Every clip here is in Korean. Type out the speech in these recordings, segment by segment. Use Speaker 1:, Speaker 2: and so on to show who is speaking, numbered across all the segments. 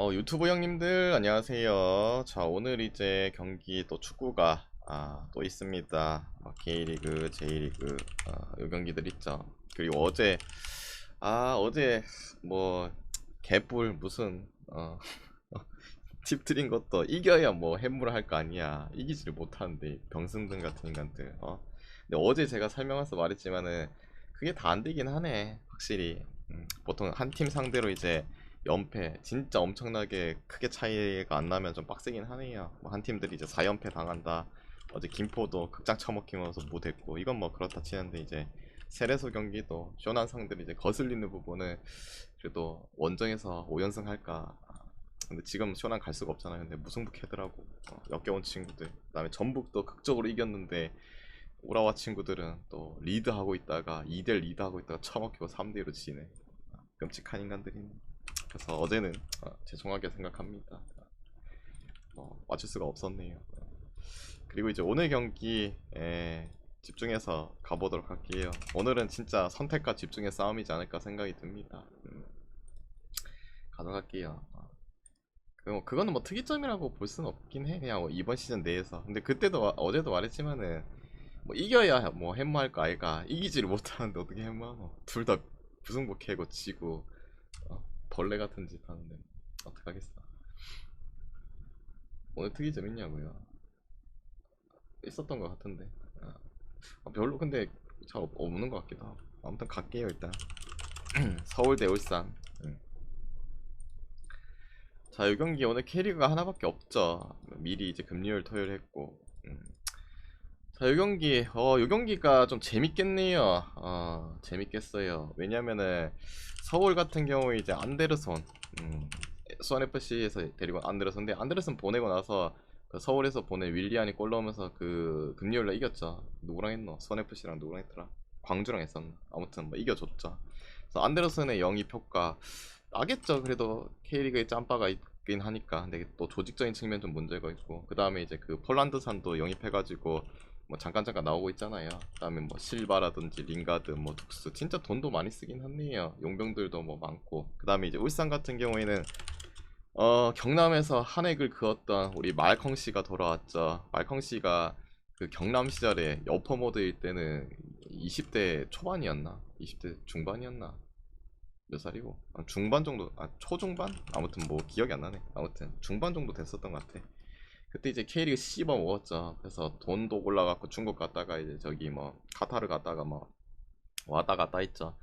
Speaker 1: 어, 유튜브 형님들 안녕하세요. 자, 오늘 이제 경기 또 축구가 아, 또 있습니다. 뭐 K리그, J리그 어, 요 경기들 있죠. 그리고 어제 아, 어제 뭐 개뿔 무슨 어, 팁 드린 것도 이겨야 뭐 해물을 할 거 아니야. 이기지를 못하는데 병승등 같은 인간들. 어. 근데 어제 제가 설명해서 말했지만은 그게 다 안 되긴 하네. 확실히. 음, 보통 한 팀 상대로 이제 연패 진짜 엄청나게 크게 차이가 안 나면 좀 빡세긴 하네요. 뭐 한 팀들이 이제 4연패 당한다. 어제 김포도 극장 처먹히면서 못했고 이건 뭐 그렇다 치는데 이제 세레소 경기도 쇼난 상들이 이제 거슬리는 부분을 그래도 원정에서 5연승 할까. 근데 지금 쇼난 갈 수가 없잖아요. 근데 무승부 캐더라고. 어, 역겨운 친구들. 그 다음에 전북도 극적으로 이겼는데 오라와 친구들은 또 리드하고 있다가 2대 리드하고 있다가 처먹히고 3대1로 지네. 아, 끔찍한 인간들이네. 그래서 어제는 어, 죄송하게 생각합니다. 어, 맞출 수가 없었네요. 그리고 이제 오늘 경기에 집중해서 가보도록 할게요. 오늘은 진짜 선택과 집중의 싸움이지 않을까 생각이 듭니다. 음. 가도록 할게요. 어. 그 뭐, 그거는 뭐 특이점이라고 볼 수는 없긴 해. 그냥 뭐 이번 시즌 내에서. 근데 그때도 와- 어제도 말했지만은 뭐 이겨야 뭐 햄무할 거 아이가 이기지를 못하는데 어떻게 햄무하노? 둘 다 부승부 캐고 지고 어, 벌레 같은 짓 하는데 어떡하겠어. 오늘 특이점 있냐고요? 있었던 것 같은데. 아, 아, 별로 근데 잘 없, 없는 것 같기도 하고. 아무튼 갈게요 일단. 서울대 울산. 음. 자, 이 경기 오늘 캐리가 하나밖에 없죠. 미리 이제 금요일, 토요일 했고. 음. 자, 이 경기, 어, 이 경기가 좀 재밌겠네요. 어, 재밌겠어요. 왜냐면은 서울 같은 경우에 이제 안데르손, 음, 수원 FC에서 데리고 온 안데르손인데 안데르손 보내고 나서 그 서울에서 보낸 윌리안이 골 넣으면서 그 금요일날 이겼죠. 누구랑 했노? 수원 FC랑 누구랑 했더라? 광주랑 했었나? 아무튼 뭐 이겨줬죠. 그래서 안데르손의 영입 효과 나겠죠. 그래도 K리그에 짬바가 있긴 하니까. 근데 또 조직적인 측면 좀 문제가 있고. 그 다음에 이제 그 폴란드산도 영입해가지고 뭐 잠깐 잠깐 나오고 있잖아요. 그다음에 뭐 실바라든지 링가드, 뭐 툭스 진짜 돈도 많이 쓰긴 했네요. 용병들도 뭐 많고. 그다음에 이제 울산 같은 경우에는 어 경남에서 한 획을 그었던 우리 말컹 씨가 돌아왔죠. 말컹 씨가 그 경남 시절에 여퍼 모드일 때는 20대 초반이었나? 20대 중반이었나? 몇 살이고? 아, 중반 정도, 아 초중반? 아무튼 뭐 기억이 안 나네. 아무튼 중반 정도 됐었던 것 같아. 그때 이제 K리그 씹어 먹었죠. 그래서 돈도 올라갔고 중국 갔다가 이제 저기 뭐 카타르 갔다가 뭐 왔다 갔다 했죠.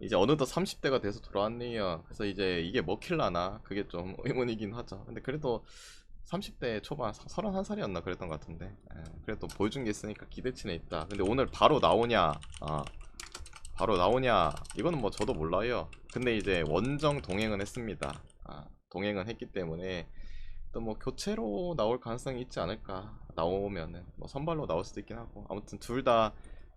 Speaker 1: 이제 어느덧 30대가 돼서 돌아왔네요. 그래서 이제 이게 먹힐라나 그게 좀 의문이긴 하죠. 근데 그래도 30대 초반 31살이었나 그랬던 것 같은데 예, 그래도 보여준 게 있으니까 기대치는 있다. 근데 오늘 바로 나오냐? 아 바로 나오냐? 이거는 뭐 저도 몰라요. 근데 이제 원정 동행은 했습니다. 아, 동행은 했기 때문에 또 뭐 교체로 나올 가능성이 있지 않을까 나오면은 뭐 선발로 나올 수도 있긴 하고 아무튼 둘 다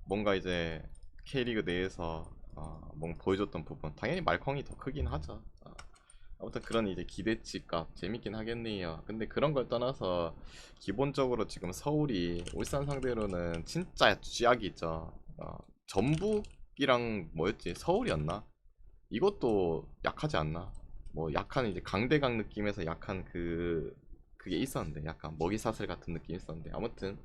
Speaker 1: 뭔가 이제 K리그 내에서 어, 뭔가 보여줬던 부분 당연히 말컹이 더 크긴 하죠. 어, 아무튼 그런 이제 기대치 값 재밌긴 하겠네요. 근데 그런 걸 떠나서 기본적으로 지금 서울이 울산 상대로는 진짜 쥐약이 있죠. 어, 전북이랑 뭐였지? 서울이었나? 이것도 약하지 않나 뭐 약한 이제 강대강 느낌에서 약한 그 그게 있었는데 약간 먹이사슬 같은 느낌이 있었는데 아무튼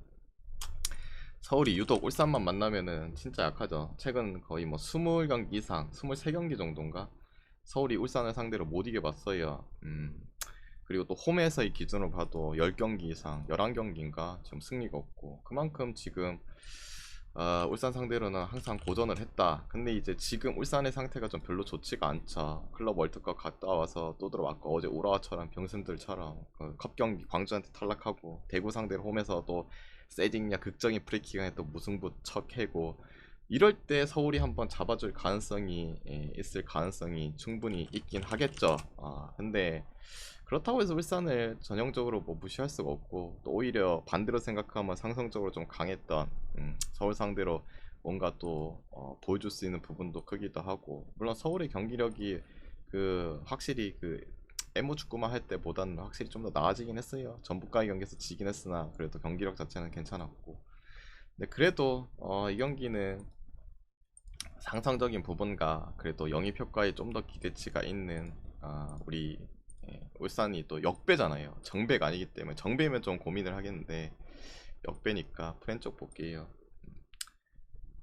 Speaker 1: 서울이 유독 울산만 만나면은 진짜 약하죠. 최근 거의 뭐 20경기 이상, 23경기 정도인가 서울이 울산을 상대로 못 이겨봤어요. 음. 그리고 또 홈에서의 기준으로 봐도 10경기 이상, 11경기인가 지금 승리가 없고 그만큼 지금 어, 울산 상대로는 항상 고전을 했다. 근데 이제 지금 울산의 상태가 좀 별로 좋지가 않죠. 클럽 월드컵 갔다 와서 또 들어왔고 어제 우라와처럼 병신들처럼 그 컵경기 광주한테 탈락하고 대구 상대로 홈에서 또 세징야 극적인 프리킥에 또 무승부 척해고 이럴 때 서울이 한번 잡아줄 가능성이 예, 있을 가능성이 충분히 있긴 하겠죠. 아 근데 그렇다고 해서 울산을 전형적으로 뭐 무시할 수가 없고 또 오히려 반대로 생각하면 상성적으로 좀 강했던 음, 서울 상대로 뭔가 또 어, 보여줄 수 있는 부분도 크기도 하고 물론 서울의 경기력이 그 확실히 그 에모 축구만 할 때보다는 확실히 좀 더 나아지긴 했어요. 전북과의 경기에서 지긴 했으나 그래도 경기력 자체는 괜찮았고 근데 그래도 어, 이 경기는 상상적인 부분과 그래도 영입 효과에 좀 더 기대치가 있는 아, 우리 예, 울산이 또 역배잖아요. 정배가 아니기 때문에 정배면 좀 고민을 하겠는데 역배니까 프렌 쪽 볼게요.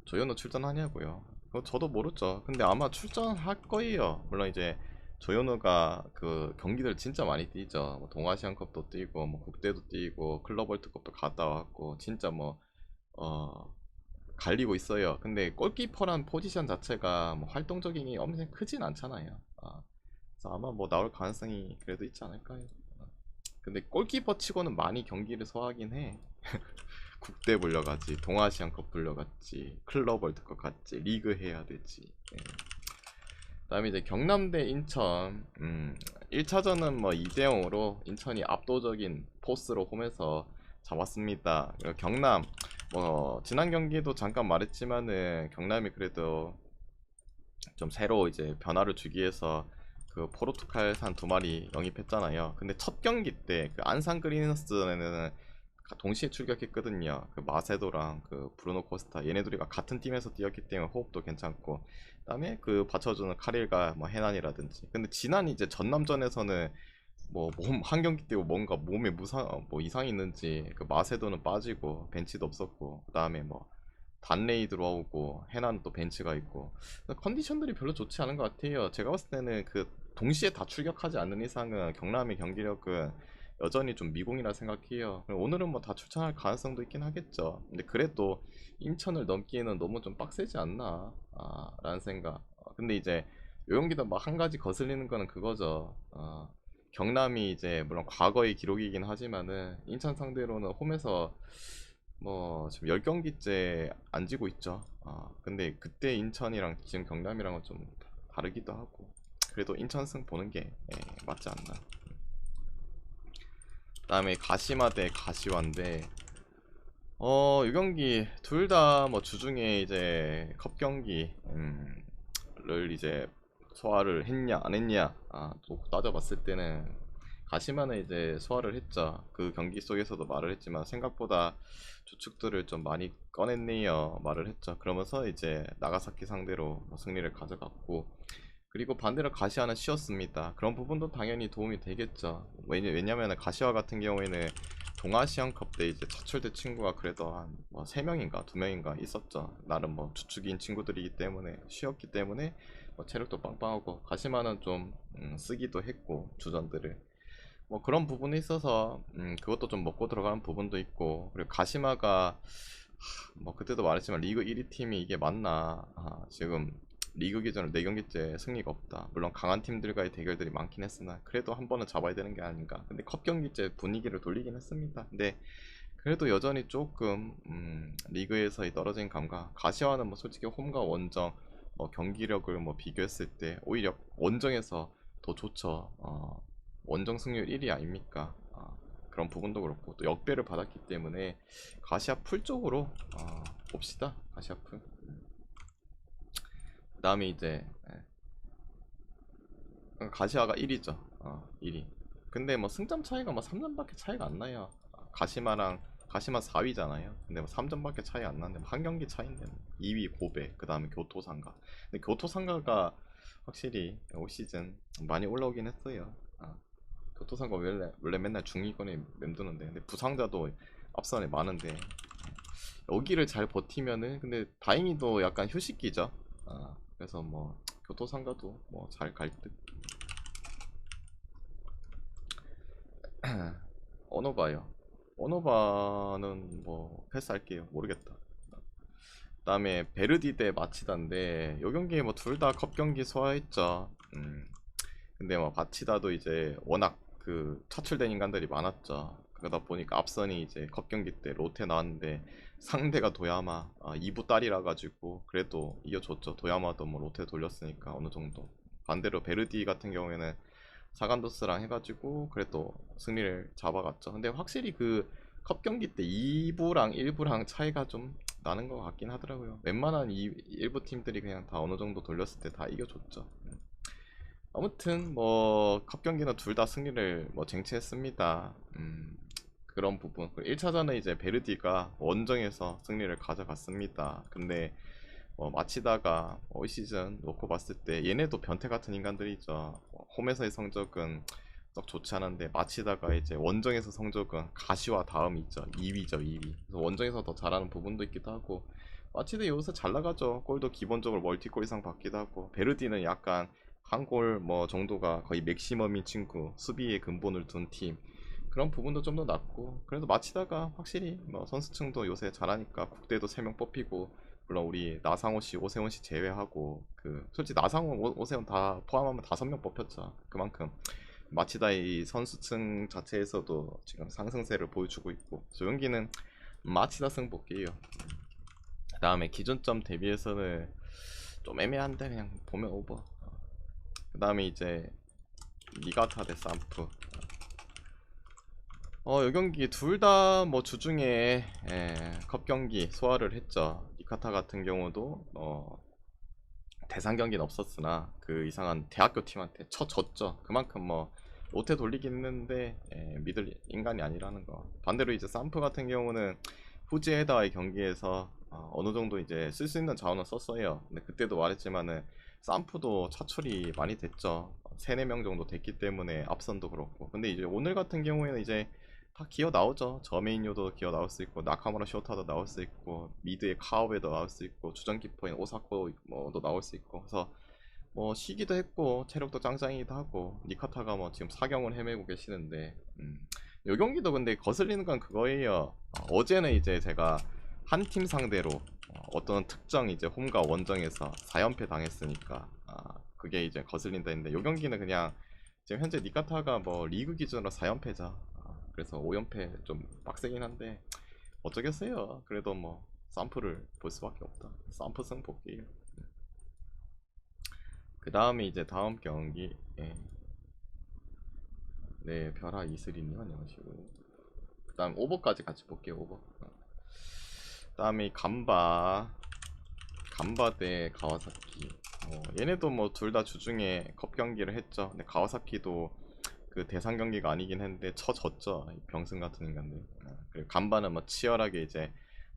Speaker 1: 조현우 출전하냐고요? 그거 저도 모르죠. 근데 아마 출전할 거예요. 물론 이제 조현우가 그 경기들 진짜 많이 뛰죠. 뭐 동아시안컵도 뛰고 뭐 국대도 뛰고 클럽 월드컵도 갔다 왔고 진짜 뭐 어. 갈리고 있어요. 근데 골키퍼란 포지션 자체가 뭐 활동적인 엄청 크진 않잖아요. 아, 그래서 아마 뭐 나올 가능성이 그래도 있지 않을까요? 어. 근데 골키퍼 치고는 많이 경기를 소화하긴 해. 국대 불려갔지, 동아시안컵 불려갔지, 클럽 월드컵 갔지, 리그 해야 되지. 예. 그다음에 이제 경남대 인천, 음, 1차전은 뭐 2대 0으로 인천이 압도적인 포스로 홈에서 잡았습니다. 경남, 뭐 지난 경기도 잠깐 말했지만은 경남이 그래도 좀 새로 이제 변화를 주기 위해서 그 포르투갈산 두 마리 영입했잖아요. 근데 첫 경기 때 그 안산 그리너스는 동시에 출격했거든요. 그 마세도랑 그 브루노 코스타 얘네 둘이가 같은 팀에서 뛰었기 때문에 호흡도 괜찮고 그다음에 그 받쳐주는 카릴과 뭐 해난이라든지. 근데 지난 이제 전남전에서는 뭐 몸 한 경기 때고 뭔가 몸에 무상 뭐 이상이 있는지 그 마세도는 빠지고 벤치도 없었고 그다음에 뭐 단레이 들어오고 해난 또 벤치가 있고 컨디션들이 별로 좋지 않은 것 같아요. 제가 봤을 때는 그 동시에 다 출격하지 않는 이상은 경남의 경기력은 여전히 좀 미공이라 생각해요. 오늘은 뭐 다 출전할 가능성도 있긴 하겠죠. 근데 그래도 인천을 넘기에는 너무 좀 빡세지 않나 아, 라는 생각. 어, 근데 이제 요용기도 막 한 가지 거슬리는 거는 그거죠. 어, 경남이 이제 물론 과거의 기록이긴 하지만은 인천 상대로는 홈에서 뭐 지금 10경기째 안 지고 있죠. 아, 근데 그때 인천이랑 지금 경남이랑은 좀 다르기도 하고 그래도 인천승 보는 게 예, 맞지 않나. 그다음에 가시마 대 가시화인데 어, 이 경기 둘 다 뭐 주중에 이제 컵 경기를 이제 소화를 했냐 안 했냐 아, 또 따져봤을 때는 가시마는 이제 소화를 했죠. 그 경기 속에서도 말을 했지만 생각보다 주축들을 좀 많이 꺼냈네요. 말을 했죠. 그러면서 이제 나가사키 상대로 뭐 승리를 가져갔고 그리고 반대로 가시화는 쉬었습니다. 그런 부분도 당연히 도움이 되겠죠. 왜냐, 왜냐면 가시화 같은 경우에는 동아시안컵 때 이제 차출된 친구가 그래도 한 뭐 3명인가 2명인가 있었죠. 나름 뭐 주축인 친구들이기 때문에 쉬었기 때문에 뭐 체력도 빵빵하고 가시마는 좀 음, 쓰기도 했고 주전들을 뭐 그런 부분에 있어서 음, 그것도 좀 먹고 들어가는 부분도 있고 그리고 가시마가 하, 뭐 그때도 말했지만 리그 1위 팀이 이게 맞나 아, 지금 리그 기준으로 4경기째 승리가 없다 물론 강한 팀들과의 대결들이 많긴 했으나 그래도 한 번은 잡아야 되는 게 아닌가 근데 컵 경기째 분위기를 돌리긴 했습니다 근데 그래도 여전히 조금 음, 리그에서의 떨어진 감각 가시화는 뭐 솔직히 홈과 원정 뭐 경기력을 뭐 비교했을 때 오히려 원정에서 더 좋죠 어, 원정 승률 1위 아닙니까? 아, 그런 부분도 그렇고 또 역배를 받았기 때문에 가시아 풀 쪽으로 아, 봅시다. 가시아 풀. 그 다음에 이제 예. 가시아가 1위죠. 어, 1위. 근데 뭐 승점 차이가 뭐 3점밖에 차이가 안 나요. 아, 가시마랑 가시마 4위잖아요. 근데 뭐 3점밖에 차이 안 나는데 뭐한 경기 차이인데 뭐 2위 고배, 그 다음에 교토상가. 근데 교토상가가 확실히 올 시즌 많이 올라오긴 했어요. 아, 교토상가 원래, 원래 맨날 중위권에 맴드는데 근데 부상자도 앞선에 많은데 여기를 잘 버티면은 근데 다행히도 약간 휴식기죠 아, 그래서 뭐 교토상가도 뭐 잘 갈 듯. 언어바요. 언어바는 뭐 패스할게요. 모르겠다. 그 다음에 베르디 대 마치다인데 요 경기에 뭐 둘 다 컵 경기 소화했죠. 음. 근데 뭐 바치다도 이제 워낙 그 차출된 인간들이 많았죠. 그러다 보니까 앞선이 이제 컵 경기 때 로테 나왔는데 상대가 도야마 아, 2부 딸이라 가지고 그래도 이겨줬죠. 도야마도 뭐 로테 돌렸으니까 어느 정도. 반대로 베르디 같은 경우에는 사간도스랑 해가지고 그래도 승리를 잡아갔죠. 근데 확실히 그 컵 경기 때 2부랑 1부랑 차이가 좀 나는 것 같긴 하더라고요. 웬만한 2, 1부 팀들이 그냥 다 어느 정도 돌렸을 때 다 이겨줬죠. 음. 아무튼 뭐 컵 경기는 둘 다 승리를 뭐 쟁취했습니다. 음, 그런 부분. 1차전은 이제 베르디가 원정에서 승리를 가져갔습니다. 근데 뭐 마치다가 올 시즌 놓고 봤을 때 얘네도 변태 같은 인간들이죠. 홈에서의 성적은 썩 좋지 않은데 마치다가 이제 원정에서 성적은 가시와 다음 있죠 2위죠 2위 그래서 원정에서 더 잘하는 부분도 있기도 하고 마치도 요새 잘 나가죠 골도 기본적으로 멀티골 이상 받기도 하고 베르디는 약간 한 골 뭐 정도가 거의 맥시멈인 친구 수비에 근본을 둔 팀 그런 부분도 좀 더 낫고 그래도 마치다가 확실히 뭐 선수층도 요새 잘하니까 국대도 3명 뽑히고 물론 우리 나상호 씨, 오세훈 씨 제외하고 그 솔직히 나상호, 오- 오세훈 다 포함하면 다섯 명 뽑혔죠. 그만큼 마치다 이 선수층 자체에서도 지금 상승세를 보여주고 있고 조용기는 마치다 승복이에요. 그다음에 기준점 대비해서는 좀 애매한데 그냥 보면 오버. 그다음에 이제 니가타 대 산프. 어, 이 경기 둘 다 뭐 주중에 예, 컵 경기 소화를 했죠. 니카타 같은 경우도 어, 대상 경기는 없었으나 그 이상한 대학교 팀한테 쳐 졌죠. 그만큼 뭐 롯데 돌리긴 했는데 예, 믿을 인간이 아니라는 거. 반대로 이제 산프 같은 경우는 후지에다의 경기에서 어, 느 정도 이제 쓸 수 있는 자원은 썼어요. 근데 그때도 말했지만은 산프도 차출이 많이 됐죠. 3, 4명 정도 됐기 때문에 앞선도 그렇고. 근데 이제 오늘 같은 경우에는 이제 다 기어 나오죠. 저메인요도 기어 나올 수 있고 나카무라 쇼타도 나올 수 있고 미드의 카오베도 나올 수 있고 주전 키퍼인 오사코 뭐도 나올 수 있고 그래서 뭐 쉬기도 했고 체력도 짱짱이기도 하고 니카타가 뭐 지금 사경을 헤매고 계시는데 음. 요 경기도 근데 거슬리는 건 그거예요. 어, 제는 이제 제가 한 팀 상대로 어, 떤 특정 이제 홈과 원정에서 4연패 당했으니까 아, 그게 이제 거슬린다 했는데 요 경기는 그냥 지금 현재 니카타가 뭐 리그 기준으로 4연패죠. 아, 그래서 5연패 좀 빡세긴 한데 어쩌겠어요. 그래도 뭐 쌈프를 볼 수밖에 없다. 쌈프 승 볼게요. 그 다음에 이제 다음 경기 예. 네 별아 이슬이님 안녕하시고 그 다음 오버까지 같이 볼게요 오버 그 다음에 감바 감바 대 가와사키 어, 얘네도 뭐 둘 다 주중에 컵 경기를 했죠 근데 가와사키도 그 대상 경기가 아니긴 했는데 쳐졌죠. 이 병승 같은 인간들. 어, 그리고 간바는 뭐 치열하게 이제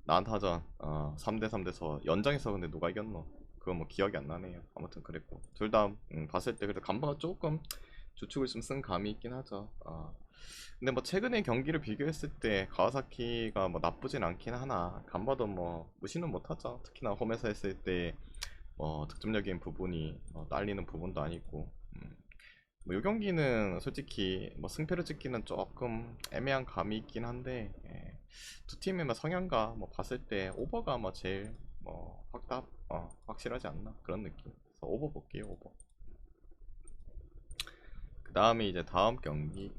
Speaker 1: 난타전 어, 3대3 돼서 연장에서 근데 누가 이겼노? 그거 뭐 기억이 안 나네요. 아무튼 그랬고. 둘다 음, 봤을 때 그래도 간바가 조금 주축을 좀 쓴 감이 있긴 하죠. 어. 근데 뭐 최근에 경기를 비교했을 때 가와사키가 뭐 나쁘진 않긴 하나. 간바도 뭐 무시는 못하죠. 특히나 홈에서 했을 때 뭐 득점력인 부분이 뭐 딸리는 부분도 아니고. 음. 뭐이 경기는 솔직히 뭐 승패를 찍기는 조금 애매한 감이 있긴 한데 예. 두 팀의 뭐 성향과 뭐 봤을 때 오버가 뭐 제일 뭐 확답 어, 확실하지 않나 그런 느낌. 그래서 오버 볼게요 오버. 그 다음에 이제 다음 경기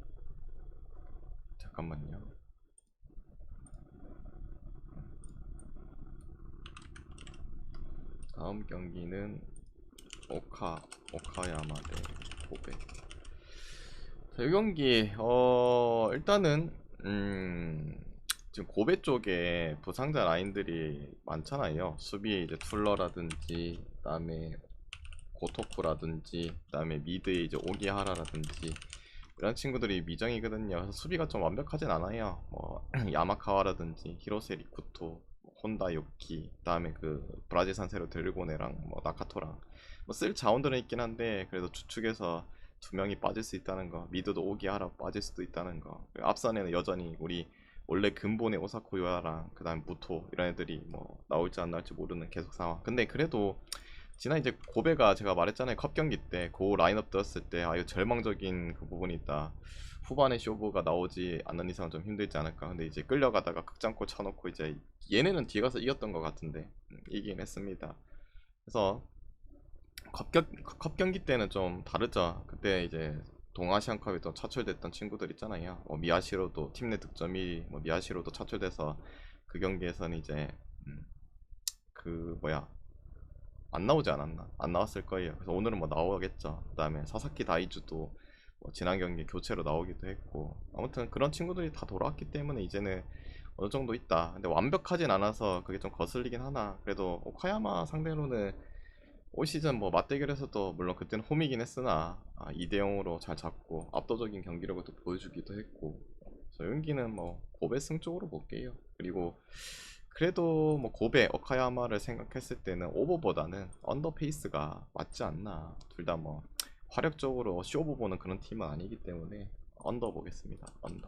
Speaker 1: 잠깐만요. 다음 경기는 오카 오카야마 대 고베. 자, 이 경기 어 일단은 음 지금 고베 쪽에 부상자 라인들이 많잖아요. 수비에 이제 툴러라든지 그다음에 고토쿠라든지 그다음에 미드에 이제 오기하라라든지 이런 친구들이 미정이거든요. 그래서 수비가 좀 완벽하진 않아요. 뭐 야마카와라든지 히로세 리쿠토, 혼다 요키, 그다음에 그 브라질산 새로 드래곤이랑 뭐 나카토랑 뭐 쓸 자원들은 있긴 한데 그래도 주축에서 두 명이 빠질 수 있다는 거, 미드도 오기하라 빠질 수도 있다는 거. 그리고 앞선에는 여전히 우리 원래 근본의 오사코 요아랑 그 다음 무토 이런 애들이 뭐 나올지 안 나올지 모르는 계속 상황. 근데 그래도 지난 이제 고베가 제가 말했잖아요 컵 경기 때 그 라인업 떴을 때아 이거 절망적인 그 부분이 있다. 후반에 쇼부가 나오지 않는 이상 좀 힘들지 않을까. 근데 이제 끌려가다가 극장골 쳐놓고 이제 얘네는 뒤에 가서 이겼던 것 같은데 음, 이기긴 했습니다. 그래서 컵, 경, 컵 경 기 때는 좀 다르죠. 그때 이제 동아시안컵에 또 차출됐던 친구들 있잖아요. 뭐 미야시로도 팀 내 득점이 뭐 미야시로도 차출돼서 그 경기에서는 이제 음, 그 뭐야 안 나오지 않았나? 안 나왔을 거예요. 그래서 오늘은 뭐 나오겠죠. 그다음에 사사키 다이주도 뭐 지난 경기 교체로 나오기도 했고 아무튼 그런 친구들이 다 돌아왔기 때문에 이제는 어느 정도 있다. 근데 완벽하진 않아서 그게 좀 거슬리긴 하나. 그래도 오카야마 상대로는 올 시즌 뭐 맞대결에서도 물론 그때는 홈이긴 했으나 아, 2대 0으로 잘 잡고 압도적인 경기력을 또 보여주기도 했고 연기는 뭐 고베 승 쪽으로 볼게요. 그리고 그래도 뭐 고베 오카야마를 생각했을 때는 오버보다는 언더 페이스가 맞지 않나. 둘 다 뭐 화력적으로 쇼부 보는 그런 팀은 아니기 때문에 언더 보겠습니다. 언더.